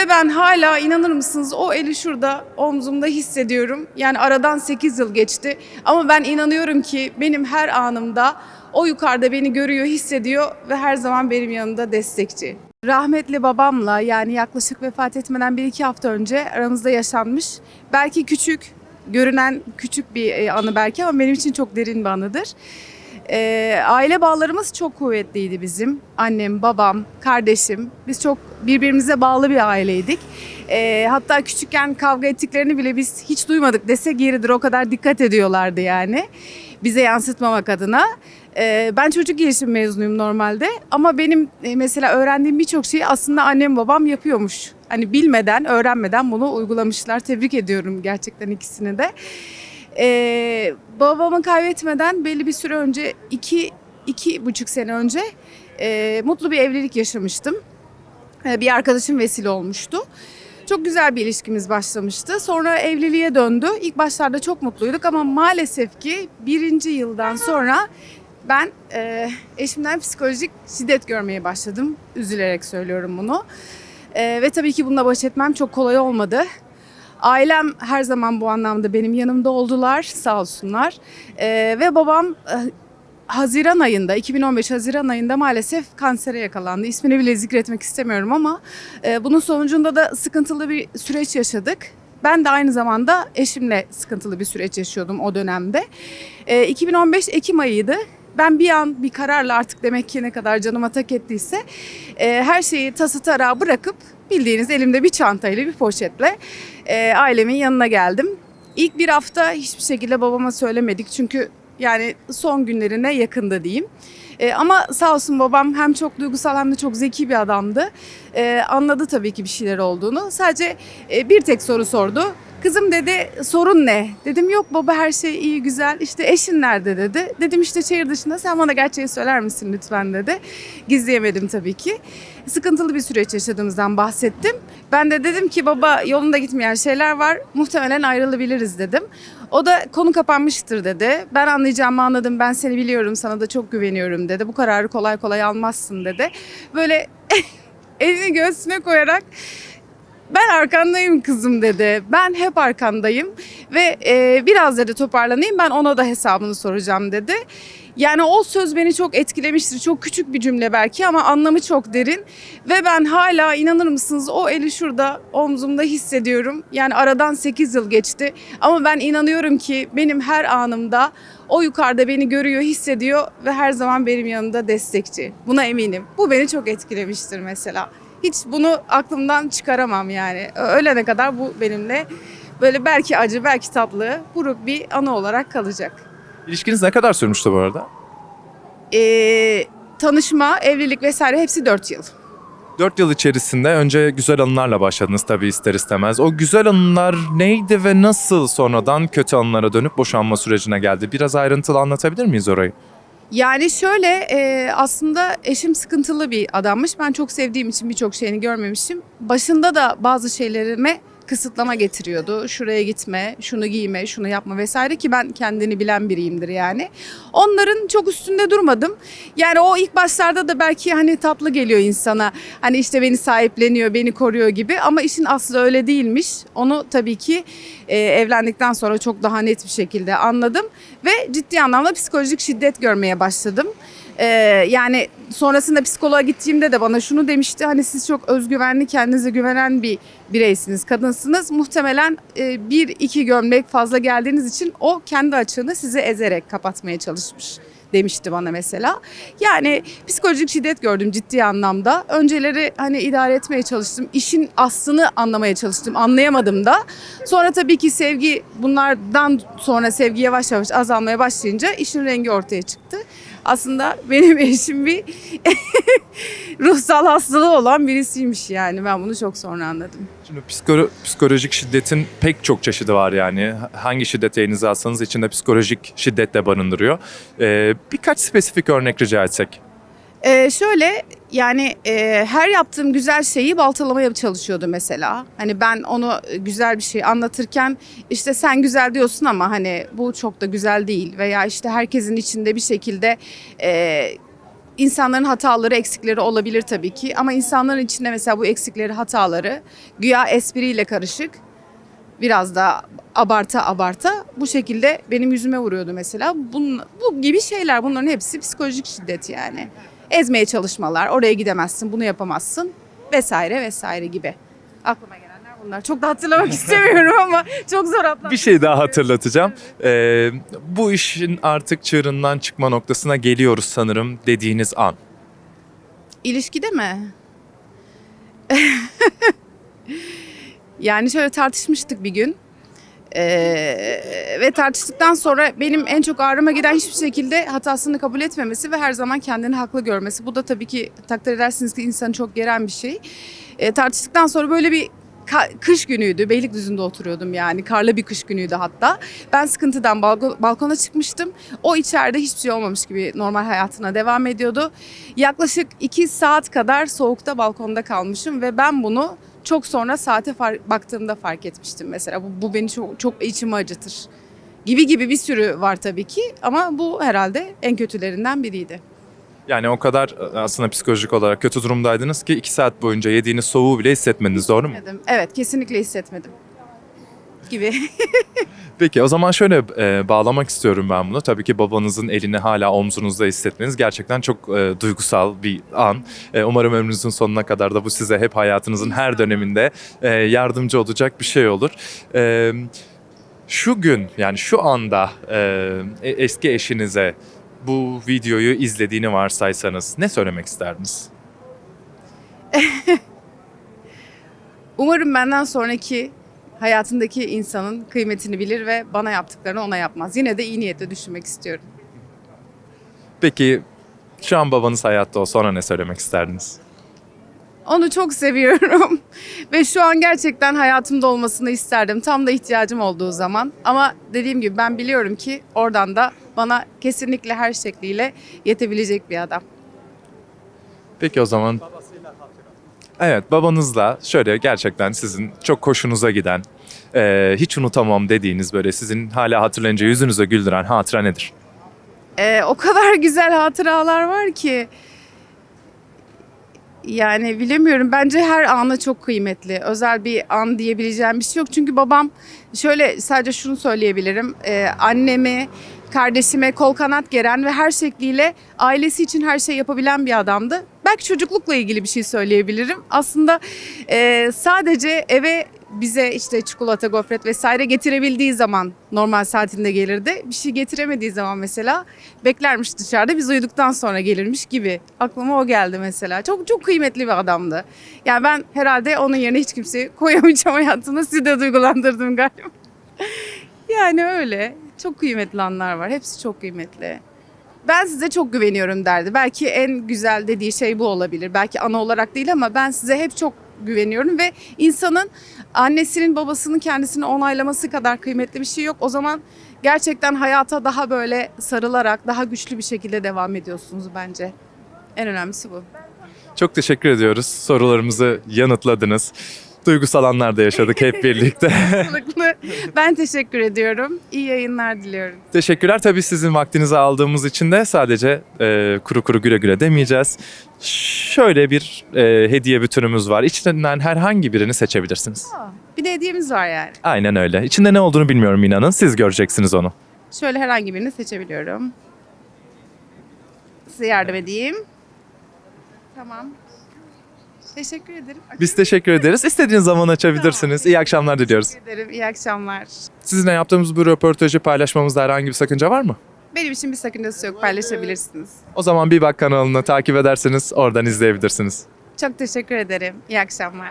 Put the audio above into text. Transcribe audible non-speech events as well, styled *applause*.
Ve ben hala inanır mısınız o eli şurada omzumda hissediyorum. Yani aradan 8 yıl geçti ama ben inanıyorum ki benim her anımda o yukarıda beni görüyor, hissediyor ve her zaman benim yanımda destekçi. Rahmetli babamla yani yaklaşık vefat etmeden bir iki hafta önce aramızda yaşanmış. Belki küçük, görünen küçük bir e, anı belki ama benim için çok derin bir anıdır. Ee, aile bağlarımız çok kuvvetliydi bizim. Annem, babam, kardeşim. Biz çok birbirimize bağlı bir aileydik. Ee, hatta küçükken kavga ettiklerini bile biz hiç duymadık desek yeridir. O kadar dikkat ediyorlardı yani. Bize yansıtmamak adına. Ee, ben çocuk gelişim mezunuyum normalde. Ama benim e, mesela öğrendiğim birçok şeyi aslında annem babam yapıyormuş. Hani bilmeden, öğrenmeden bunu uygulamışlar. Tebrik ediyorum gerçekten ikisini de. Ee, babamı kaybetmeden belli bir süre önce iki, iki buçuk sene önce e, mutlu bir evlilik yaşamıştım. Ee, bir arkadaşım vesile olmuştu. Çok güzel bir ilişkimiz başlamıştı. Sonra evliliğe döndü. İlk başlarda çok mutluyduk ama maalesef ki birinci yıldan sonra ben e, eşimden psikolojik şiddet görmeye başladım. Üzülerek söylüyorum bunu. E, ve tabii ki bununla baş etmem çok kolay olmadı. Ailem her zaman bu anlamda benim yanımda oldular sağ olsunlar. Ee, ve babam e, Haziran ayında 2015 Haziran ayında maalesef kansere yakalandı. İsmini bile zikretmek istemiyorum ama e, bunun sonucunda da sıkıntılı bir süreç yaşadık. Ben de aynı zamanda eşimle sıkıntılı bir süreç yaşıyordum o dönemde. E, 2015 Ekim ayıydı. Ben bir an bir kararla artık demek ki ne kadar canıma tak ettiyse e, her şeyi tası tarağı bırakıp bildiğiniz elimde bir çantayla bir poşetle e, ailemin yanına geldim. İlk bir hafta hiçbir şekilde babama söylemedik çünkü yani son günlerine yakında diyeyim. E, ama sağ olsun babam hem çok duygusal hem de çok zeki bir adamdı. E, anladı tabii ki bir şeyler olduğunu. Sadece e, bir tek soru sordu. Kızım dedi sorun ne? Dedim yok baba her şey iyi güzel. İşte eşin nerede dedi. Dedim işte şehir dışında sen bana gerçeği söyler misin lütfen dedi. Gizleyemedim tabii ki. Sıkıntılı bir süreç yaşadığımızdan bahsettim. Ben de dedim ki baba yolunda gitmeyen şeyler var. Muhtemelen ayrılabiliriz dedim. O da konu kapanmıştır dedi. Ben anlayacağımı anladım. Ben seni biliyorum. Sana da çok güveniyorum dedi. Bu kararı kolay kolay almazsın dedi. Böyle *laughs* elini göğsüne koyarak ben arkandayım kızım dedi. Ben hep arkandayım ve e, biraz dedi toparlanayım ben ona da hesabını soracağım dedi. Yani o söz beni çok etkilemiştir. Çok küçük bir cümle belki ama anlamı çok derin. Ve ben hala inanır mısınız o eli şurada omzumda hissediyorum. Yani aradan 8 yıl geçti ama ben inanıyorum ki benim her anımda o yukarıda beni görüyor, hissediyor ve her zaman benim yanımda destekçi. Buna eminim. Bu beni çok etkilemiştir mesela. Hiç bunu aklımdan çıkaramam yani. Ölene kadar bu benimle böyle belki acı, belki tatlı, buruk bir anı olarak kalacak. İlişkiniz ne kadar sürmüştü bu arada? Ee, tanışma, evlilik vesaire hepsi 4 yıl. 4 yıl içerisinde önce güzel anılarla başladınız tabii ister istemez. O güzel anılar neydi ve nasıl sonradan kötü anılara dönüp boşanma sürecine geldi? Biraz ayrıntılı anlatabilir miyiz orayı? Yani şöyle e, aslında eşim sıkıntılı bir adammış. Ben çok sevdiğim için birçok şeyini görmemişim. Başında da bazı şeylerime kısıtlama getiriyordu. Şuraya gitme, şunu giyme, şunu yapma vesaire ki ben kendini bilen biriyimdir yani. Onların çok üstünde durmadım. Yani o ilk başlarda da belki hani tatlı geliyor insana. Hani işte beni sahipleniyor, beni koruyor gibi ama işin aslı öyle değilmiş. Onu tabii ki e, evlendikten sonra çok daha net bir şekilde anladım ve ciddi anlamda psikolojik şiddet görmeye başladım. Ee, yani sonrasında psikoloğa gittiğimde de bana şunu demişti. Hani siz çok özgüvenli, kendinize güvenen bir bireysiniz, kadınsınız. Muhtemelen e, bir iki gömlek fazla geldiğiniz için o kendi açığını sizi ezerek kapatmaya çalışmış demişti bana mesela. Yani psikolojik şiddet gördüm ciddi anlamda. Önceleri hani idare etmeye çalıştım. İşin aslını anlamaya çalıştım. Anlayamadım da. Sonra tabii ki sevgi bunlardan sonra sevgi yavaş yavaş azalmaya başlayınca işin rengi ortaya çıktı. Aslında benim *laughs* eşim bir *laughs* ruhsal hastalığı olan birisiymiş yani. Ben bunu çok sonra anladım. Şimdi psikolo- psikolojik şiddetin pek çok çeşidi var yani. Hangi şiddete elinize alsanız içinde psikolojik şiddet de barındırıyor. Ee, birkaç spesifik örnek rica etsek. Ee, şöyle yani e, her yaptığım güzel şeyi baltalamaya çalışıyordu mesela. Hani ben onu güzel bir şey anlatırken işte sen güzel diyorsun ama hani bu çok da güzel değil veya işte herkesin içinde bir şekilde e, insanların hataları, eksikleri olabilir tabii ki. Ama insanların içinde mesela bu eksikleri, hataları güya espriyle karışık biraz da abarta abarta bu şekilde benim yüzüme vuruyordu mesela. Bunun, bu gibi şeyler bunların hepsi psikolojik şiddet yani. Ezmeye çalışmalar, oraya gidemezsin, bunu yapamazsın vesaire vesaire gibi. Aklıma gelenler bunlar. Çok da hatırlamak *laughs* istemiyorum ama çok zor atlattım. Bir şey daha hatırlatacağım. Ee, bu işin artık çığırından çıkma noktasına geliyoruz sanırım dediğiniz an. İlişkide mi? *laughs* yani şöyle tartışmıştık bir gün. Ee, ve tartıştıktan sonra benim en çok ağrıma giden hiçbir şekilde hatasını kabul etmemesi ve her zaman kendini haklı görmesi. Bu da tabii ki takdir edersiniz ki insanı çok geren bir şey. Ee, tartıştıktan sonra böyle bir kış günüydü. Beylikdüzü'nde oturuyordum yani. Karlı bir kış günüydü hatta. Ben sıkıntıdan balko- balkona çıkmıştım. O içeride hiçbir şey olmamış gibi normal hayatına devam ediyordu. Yaklaşık iki saat kadar soğukta balkonda kalmışım ve ben bunu çok sonra saate far- baktığımda fark etmiştim mesela. Bu, bu beni çok, çok içimi acıtır. Gibi gibi bir sürü var tabii ki ama bu herhalde en kötülerinden biriydi. Yani o kadar aslında psikolojik olarak kötü durumdaydınız ki iki saat boyunca yediğiniz soğuğu bile hissetmediniz doğru mu? Evet kesinlikle hissetmedim. Gibi. *laughs* Peki o zaman şöyle e, bağlamak istiyorum ben bunu. Tabii ki babanızın elini hala omzunuzda hissetmeniz gerçekten çok e, duygusal bir an. E, umarım ömrünüzün sonuna kadar da bu size hep hayatınızın her döneminde e, yardımcı olacak bir şey olur. E, şu gün yani şu anda e, e- eski eşinize bu videoyu izlediğini varsaysanız ne söylemek isterdiniz? *laughs* Umarım benden sonraki hayatındaki insanın kıymetini bilir ve bana yaptıklarını ona yapmaz. Yine de iyi niyetle düşünmek istiyorum. Peki şu an babanız hayatta olsa ona ne söylemek isterdiniz? Onu çok seviyorum *laughs* ve şu an gerçekten hayatımda olmasını isterdim. Tam da ihtiyacım olduğu zaman. Ama dediğim gibi ben biliyorum ki oradan da bana kesinlikle her şekliyle yetebilecek bir adam. Peki o zaman Evet babanızla şöyle gerçekten sizin çok hoşunuza giden, e, hiç unutamam dediğiniz böyle sizin hala hatırlayınca yüzünüze güldüren hatıra nedir? Ee, o kadar güzel hatıralar var ki. Yani bilemiyorum. Bence her anı çok kıymetli. Özel bir an diyebileceğim bir şey yok. Çünkü babam şöyle sadece şunu söyleyebilirim. Ee, annemi, kardeşime kol kanat geren ve her şekliyle ailesi için her şey yapabilen bir adamdı. Belki çocuklukla ilgili bir şey söyleyebilirim. Aslında e, sadece eve bize işte çikolata, gofret vesaire getirebildiği zaman normal saatinde gelirdi. Bir şey getiremediği zaman mesela beklermiş dışarıda biz uyuduktan sonra gelirmiş gibi. Aklıma o geldi mesela. Çok çok kıymetli bir adamdı. Yani ben herhalde onun yerine hiç kimseyi koyamayacağım *laughs* hayatımda. Sizi de duygulandırdım galiba. *laughs* yani öyle. Çok kıymetli anlar var. Hepsi çok kıymetli. Ben size çok güveniyorum derdi. Belki en güzel dediği şey bu olabilir. Belki ana olarak değil ama ben size hep çok güveniyorum ve insanın annesinin babasının kendisini onaylaması kadar kıymetli bir şey yok. O zaman gerçekten hayata daha böyle sarılarak daha güçlü bir şekilde devam ediyorsunuz bence. En önemlisi bu. Çok teşekkür ediyoruz. Sorularımızı yanıtladınız. Duygusal anlar da yaşadık hep *laughs* birlikte. Ben teşekkür ediyorum. İyi yayınlar diliyorum. Teşekkürler. Tabii sizin vaktinizi aldığımız için de sadece e, kuru kuru güle güle demeyeceğiz. Şöyle bir e, hediye bütünümüz var. İçinden herhangi birini seçebilirsiniz. Bir de hediyemiz var yani. Aynen öyle. İçinde ne olduğunu bilmiyorum inanın. Siz göreceksiniz onu. Şöyle herhangi birini seçebiliyorum. Size yardım edeyim. Tamam. Teşekkür ederim. Biz teşekkür ederiz. İstediğiniz zaman açabilirsiniz. İyi akşamlar diliyoruz. Teşekkür ederim. İyi akşamlar. Sizinle yaptığımız bu röportajı paylaşmamızda herhangi bir sakınca var mı? Benim için bir sakıncası yok. Paylaşabilirsiniz. O zaman Bir Bak kanalını takip ederseniz oradan izleyebilirsiniz. Çok teşekkür ederim. İyi akşamlar.